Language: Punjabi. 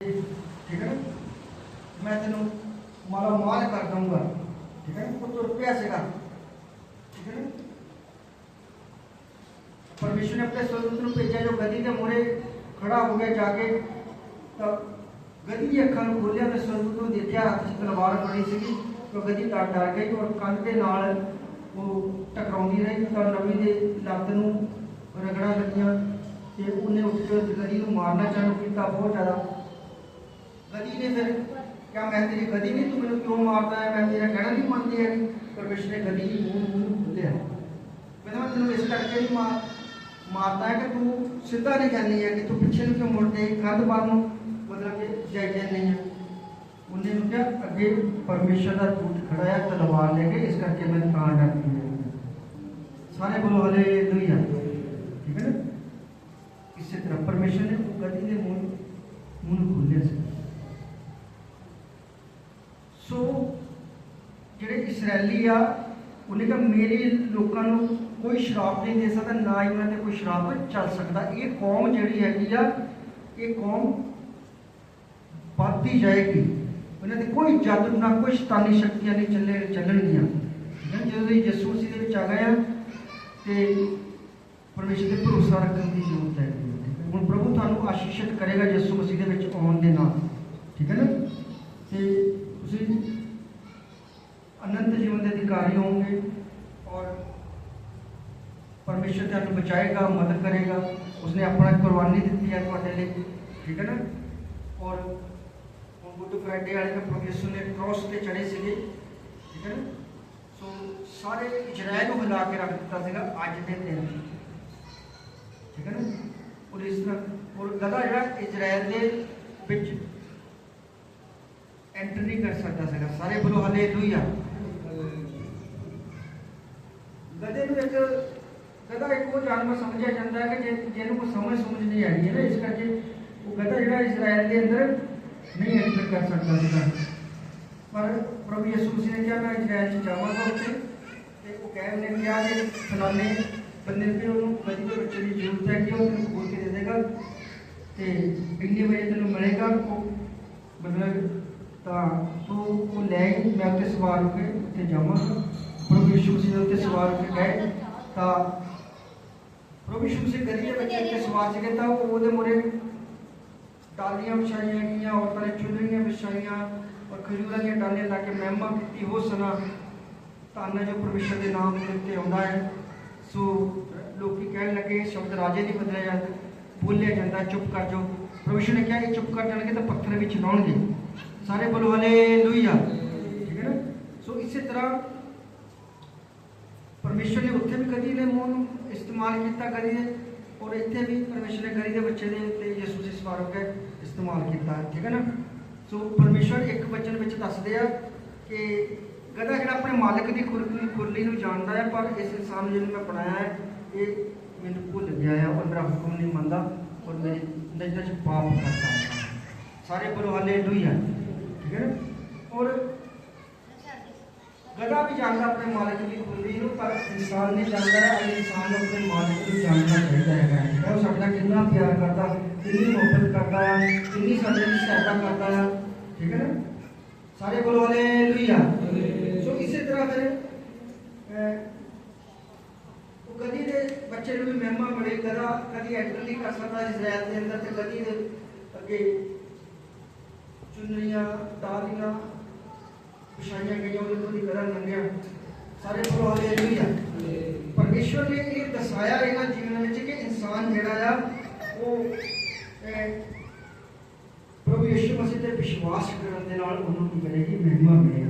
ਠੀਕ ਹੈ ਨਾ? ਮੈਂ ਤੈਨੂੰ ਮਾਲਾ ਮਾਲ ਕਰ ਦਊਂਗਾ। ਠੀਕ ਹੈ ਉਹ ਤੁਰ ਪਿਆ ਸੀਗਾ। ਠੀਕ ਹੈ ਨਾ? ਪਰਮੇਸ਼ਰ ਨੇ ਆਪਣੇ ਸਵਰੂਪ ਨੂੰ ਭੇਜਿਆ, ਜੋ ਗਦੀ ਦੇ ਮੂਹਰੇ ਖੜਾ ਹੋ ਗਿਆ ਜਾ ਕੇ। ਤਾਂ ਗਦੀ ਦੀ ਅੱਖਾਂ ਨੂੰ ਖੋਲਿਆ ਤੇ ਸਵਰੂਪ ਨੂੰ ਦੇਖਿਆ, ਹੱਥ 'ਚ ਤਲਵਾਰ ਫੜੀ ਸੀਗੀ। ਤਾਂ ਗਦੀ ਡਰ ਡਰ ਗਈ ਔਰ ਕੰਨ ਦੇ ਨਾਲ ਉਹ ਟਕਰਾਉਂਦੀ ਰਹੀ। ਤਾਂ ਨਵੀਂ ਦੇ ਲੱਤ ਨੂੰ ਰਗੜਾਂ ਲੱਗੀਆਂ ਤੇ ਉਹਨੇ ਉੱਠ ਕੇ ਗਦੀ ਨੂੰ ਮਾਰਨਾ ਚਾਲੂ ਕੀਤਾ। ਬਹੁਤ ਜ਼ਿਆਦਾ ਗਦੀ ਨੇ ਫਿਰ ਕਿਹਾ ਮੈਂ ਤੇਰੀ ਗਦੀ ਨਹੀਂ ਤੂੰ ਮੈਨੂੰ ਕਿਉਂ ਮਾਰਦਾ ਹੈ ਮੈਂ ਤੇਰਾ ਕਹਿਣਾ ਨਹੀਂ ਮੰਨਦੀ ਹੈ ਪਰਮੇਸ਼ਰ ਨੇ ਗਦੀ ਦੀ ਮੂੰਹ ਮੂੰਹ ਖੋਲਿਆ ਕਹਿੰਦਾ ਮੈਂ ਤੈਨੂੰ ਇਸ ਕਰਕੇ ਨਹੀਂ ਮਾਰ ਮਾਰਦਾ ਹੈ ਕਿ ਤੂੰ ਸਿੱਧਾ ਨਹੀਂ ਕਰਨੀ ਹੈ ਕਿ ਤੂੰ ਪਿੱਛੇ ਨੂੰ ਕਿਉਂ ਮੁੜਦੇ ਕੰਧ ਵੱਲ ਨੂੰ ਮਤਲਬ ਕਿ ਜਾਇਜ਼ ਨਹੀਂ ਹੈ ਉਹਨੇ ਨੂੰ ਕਿਹਾ ਅੱਗੇ ਪਰਮੇਸ਼ਰ ਦਾ ਦੂਤ ਖੜਾ ਹੈ ਤਲਵਾਰ ਲੈ ਕੇ ਇਸ ਕਰਕੇ ਮੈਂ ਤਾਂ ਡਰਦੀ ਹਾਂ ਸਾਰੇ ਬੋਲੋ ਹਾਲੇਲੂਇਆ ਠੀਕ ਹੈ ਨਾ ਇਸੇ ਤਰ੍ਹਾਂ ਪਰਮੇਸ਼ਰ ਨੇ ਉਹ ਗਦੀ ਦੇ ਮੂੰਹ ਮੂੰਹ ਨੂੰ ਖੋਲ੍ਹਿਆ ਸੀ ਸੋ ਜਿਹੜੇ ਇਸرائیਲੀ ਆ, ਉਹਨੇ ਕਿਹਾ, ਮੇਰੇ ਲੋਕਾਂ ਨੂੰ ਕੋਈ ਸ਼ਰਾਬ ਨਹੀਂ ਦੇ ਸਕਦਾ, ਨਾ ਹੀ ਉਹਨਾਂ ਤੇ ਕੋਈ ਸ਼ਰਾਬ ਚੱਲ ਸਕਦਾ। ਇਹ ਕੌਮ ਜਿਹੜੀ ਹੈਗੀ ਆ, ਇਹ ਕੌਮ ਵੱਧਦੀ ਜਾਏਗੀ। ਉਹਨਾਂ ਤੇ ਕੋਈ ਜਾਦੂ, ਨਾ ਕੋਈ ਸ਼ੈਤਾਨੀ ਸ਼ਕਤੀਆਂ ਨਹੀਂ ਚੱਲੇ, ਚੱਲਣਗੀਆਂ। ਜਦੋਂ ਇਹ ਯਿਸੂ ਦੇ ਵਿੱਚ ਆ ਗਏ ਆ, ਤੇ ਪਰਮੇਸ਼ਰ ਦੇ ਭਰੋਸਾ ਰੱਖਣ ਦੀ ਜ਼ਰੂਰਤ ਹੈ। ਹੁਣ ਪ੍ਰਭੂ ਤੁਹਾਨੂੰ ਆਸ਼ੀਸ਼ਿਤ ਕਰੇਗਾ ਯਿਸੂ ਮਸੀਹ ਦੇ ਵਿੱਚ ਆਉਣ ਦੇ ਨਾਲ। ਠੀਕ ਹੈ ਨਾ? ਜੀਵਨ ਦੇ ਅਧਿਕਾਰੀ ਹੋਵੋਗੇ ਔਰ ਪਰਮੇਸ਼ਰ ਤੁਹਾਨੂੰ ਬਚਾਏਗਾ ਮਦਦ ਕਰੇਗਾ ਉਸਨੇ ਆਪਣਾ ਕੁਰਬਾਨੀ ਦਿੱਤੀ ਹੈ ਤੁਹਾਡੇ ਲਈ ਠੀਕ ਹੈ ਨਾ ਔਰ ਹੁਣ ਗੁੱਡ ਫਰਾਈਡੇ ਵਾਲੇ ਦਾ ਪ੍ਰਭੂ ਯਿਸੂ ਨੇ ਕ੍ਰੋਸ ਤੇ ਚੜੇ ਸੀਗੇ ਠੀਕ ਹੈ ਨਾ ਸੋ ਸਾਰੇ ਇਜ਼ਰਾਈਲ ਨੂੰ ਹਿਲਾ ਕੇ ਰੱਖ ਦਿੱਤਾ ਸੀਗਾ ਅੱਜ ਦੇ ਦਿਨ ਠੀਕ ਹੈ ਨਾ ਔਰ ਇਸ ਤਰ੍ਹਾਂ ਔਰ ਗਦਾ ਜਿਹੜਾ ਇਜ਼ਰਾਈਲ ਦੇ ਵਿੱਚ ਐਂਟਰ ਨਹੀਂ ਕਰ ਸਕਦਾ ਸੀਗਾ ਸਾਰੇ ਬੋਲੋ ਹਾਲੇਲੂਇਆ ਗਧੇ ਨੂੰ ਇੱਕ ਗਧਾ ਇੱਕ ਉਹ ਜਾਨਵਰ ਸਮਝਿਆ ਜਾਂਦਾ ਹੈ ਕਿ ਜੇ- ਜਿਹਨੂੰ ਕੋਈ ਸਮਝ ਸਮਝ ਨਹੀਂ ਆਈ ਹੈ ਨਾ ਇਸ ਕਰਕੇ ਉਹ ਗਧਾ ਜਿਹੜਾ ਇਜ਼ਰਾਈਲ ਦੇ ਅੰਦਰ ਨਹੀਂ ਐਂਟਰ ਕਰ ਸਕਦਾ ਸੀਗਾ। ਪਰ ਪ੍ਰਭੂ ਯਿਸੂ ਮਸੀਹ ਨੇ ਕਿਹਾ ਮੈਂ ਇਜ਼ਰਾਈਲ ਚ ਜਾਵਾਂਗਾ ਉੱਥੇ। ਤੇ ਉਹ ਕਹਿ ਨੇ ਕਿਹਾ ਕਿ ਫਲਾਣੇ ਬੰਦੇ ਨੂੰ ਉਹਨੂੰ ਗਧੀ ਬੱਚੇ ਦੀ ਜ਼ਰੂਰਤ ਹੈ ਕਿ ਉਹ ਤੈਨੂੰ ਖੋਲ ਕੇ ਦੇ ਦੇਗਾ ਤੇ ਇੰਨੇ ਵਜੇ ਤੈਨੂੰ ਮਿਲੇਗਾ ਉਹ ਮਤਲਬ ਤਾਂ ਤੂੰ ਉਹ ਲੈ ਆਈ, ਮੈਂ ਉੱਤੇ ਸਵਾਰ ਹੋ ਕੇ ਉੱਤੇ ਜਾਵਾਂਗਾ। ਪ੍ਰਭੂ ਯਿਸੂ ਮਸੀਹ ਦੇ ਉੱਤੇ ਸਵਾਰ ਹੋ ਕੇ ਗਏ ਤਾਂ ਪ੍ਰਭੂ ਯਿਸੂ ਮਸੀਹ ਗਦੀ ਵਿੱਚ ਉੱਤੇ ਸਵਾਰ ਸੀਗੇ ਤਾਂ ਉਹਦੇ ਮੂਹਰੇ ਡਾਲੀਆਂ ਵਿਛਾਈਆਂ ਗਈਆਂ, ਔਰਤਾਂ ਨੇ ਚੁੰਨੀਆਂ ਵਿਛਾਈਆਂ, ਔਰ ਖਜੂਰਾਂ ਦੀਆਂ ਡਾਲੀਆਂ ਲਾ ਕੇ ਮਹਿਮਾ ਕੀਤੀ ਹੋ ਸਨਾ ਧੰਨ ਜੋ ਪਰਮੇਸ਼ਰ ਦੇ ਨਾਮ ਦੇ ਉੱਤੇ ਆਉਂਦਾ ਹੈ। ਸੋ ਲੋਕੀ ਕਹਿਣ ਲੱਗੇ, ਸ਼ਬਦ ਰਾਜੇ ਨਹੀਂ ਬਦਲਿਆ ਜਾਂਦਾ ਬੋਲਿਆ ਜਾਂਦਾ, ਚੁੱਪ ਕਰ ਜਾਓ। ਪਰਮੇਸ਼ਰ ਨੇ ਕਿਹਾ ਕਿ ਚੁੱਪ ਕਰ ਜਾਣਗੇ ਤਾਂ ਪੱਥਰ ਵਿੱਚ ਲਾਉਣਗੇ। ਸਾਰੇ ਬੋਲੋ ਹਾਲੇਲੂਇਆ ਠੀਕ ਹੈ ਨਾ? ਸੋ ਇਸੇ ਤਰ੍ਹਾਂ ਪਰਮੇਸ਼ਰ ਨੇ ਉੱਥੇ ਵੀ ਕਦੀ ਨੇ ਮੂੰਹ ਨੂੰ ਇਸਤੇਮਾਲ ਕੀਤਾ ਕਰੀ ਦੇ ਔਰ ਇੱਥੇ ਵੀ ਪਰਮੇਸ਼ਰ ਨੇ ਕਦੀ ਦੇ ਬੱਚੇ ਦੇ ਉੱਤੇ ਯਿਸੂ ਜੀ ਸਵਾਰ ਹੋ, ਇਸਤੇਮਾਲ ਕੀਤਾ ਠੀਕ ਹੈ ਨਾ? ਸੋ ਪਰਮੇਸ਼ਰ ਇੱਕ ਵਚਨ ਵਿੱਚ ਦੱਸਦੇ ਆ ਕਿ ਗਧਾ ਜਿਹੜਾ ਆਪਣੇ ਮਾਲਕ ਦੀ ਖੁਰਲੀ ਖੁਰਲੀ ਨੂੰ ਜਾਣਦਾ ਹੈ, ਪਰ ਇਸ ਇਨਸਾਨ ਨੂੰ ਜਿਹਨੂੰ ਮੈਂ ਬਣਾਇਆ ਹੈ, ਇਹ ਮੈਨੂੰ ਭੁੱਲ ਗਿਆ ਹੈ ਔਰ ਮੇਰਾ ਹੁਕਮ ਨਹੀਂ ਮੰਨਦਾ ਔਰ ਮੇਰੀ ਨਜ਼ਰ 'ਚ ਪਾਪ ਕਰਦਾ ਹੈ। ਸਾਰੇ ਬੋਲੋ ਹਾਲੇਲੂਇਆ ਠੀਕ ਹੈ ਔਰ ਗਧਾ ਵੀ ਜਾਣਦਾ ਆਪਣੇ ਮਾਲਕ ਦੀ ਖੁਰਲੀ ਨੂੰ, ਪਰ ਇਨਸਾਨ ਨਹੀਂ ਜਾਣਦਾ ਹੈ ਇਨਸਾਨ ਨੂੰ ਆਪਣੇ ਮਾਲਕ ਨੂੰ ਜਾਣਨਾ ਚਾਹੀਦਾ ਹੈਗਾ। ਠੀਕ ਹੈ ਉਹ ਸਾਡੇ ਕਿੰਨਾ ਪਿਆਰ ਕਰਦਾ, ਕਿੰਨੀ ਮੁਹੱਬਤ ਕਰਦਾ ਹੈ ਕਿੰਨੀ ਸਾਡੇ ਲਈ ਸਹਾਇਤਾ ਕਰਦਾ ਹੈ ਠੀਕ ਹੈ ਨਾ? ਸਾਰੇ ਬੋਲੋ ਹਾਲੇਲੂਇਆ ਸੋ ਇਸੇ ਤਰ੍ਹਾਂ ਫਿਰ ਉਹ ਕਦੀ ਦੇ ਬੱਚੇ ਨੂੰ ਵੀ ਮਹਿਮਾ ਮਿਲੇ ਗਧਾ ਕਦੀ ਐਂਟਰ ਨਹੀਂ ਕਰ ਸਕਦਾ ਇਜ਼ਰਾਈਲ ਦੇ ਅੰਦਰ ਤੇ ਕਦੀ ਦੇ ਅੱਗੇ ਚੁੰਨੀਆਂ ਡਾਲੀਆਂ ਵਿਛਾਈਆਂ ਗਈਆਂ ਉਹਦੇ ਤੋਂ ਦੀ ਗਧਾ ਲੰਘਿਆ ਸਾਰੇ ਬੋਲੋ ਹਾਲੇਲੂਇਆ ਪਰਮੇਸ਼ਵਰ ਨੇ ਇਹ ਦਸਾਇਆ ਇਹਨਾਂ ਜੀਵਨ ਵਿੱਚ ਕਿ ਇਨਸਾਨ ਜਿਹੜਾ ਆ ਉਹ ਅਹ, ਪ੍ਰਭੂ ਯਿਸੂ ਮਸੀਹ ਤੇ ਵਿਸ਼ਵਾਸ ਕਰਨ ਦੇ ਨਾਲ ਉਹਨੂੰ ਕੀ ਕਰੇਗੀ? ਮਹਿਮਾ ਮਿਲੇਗਾ।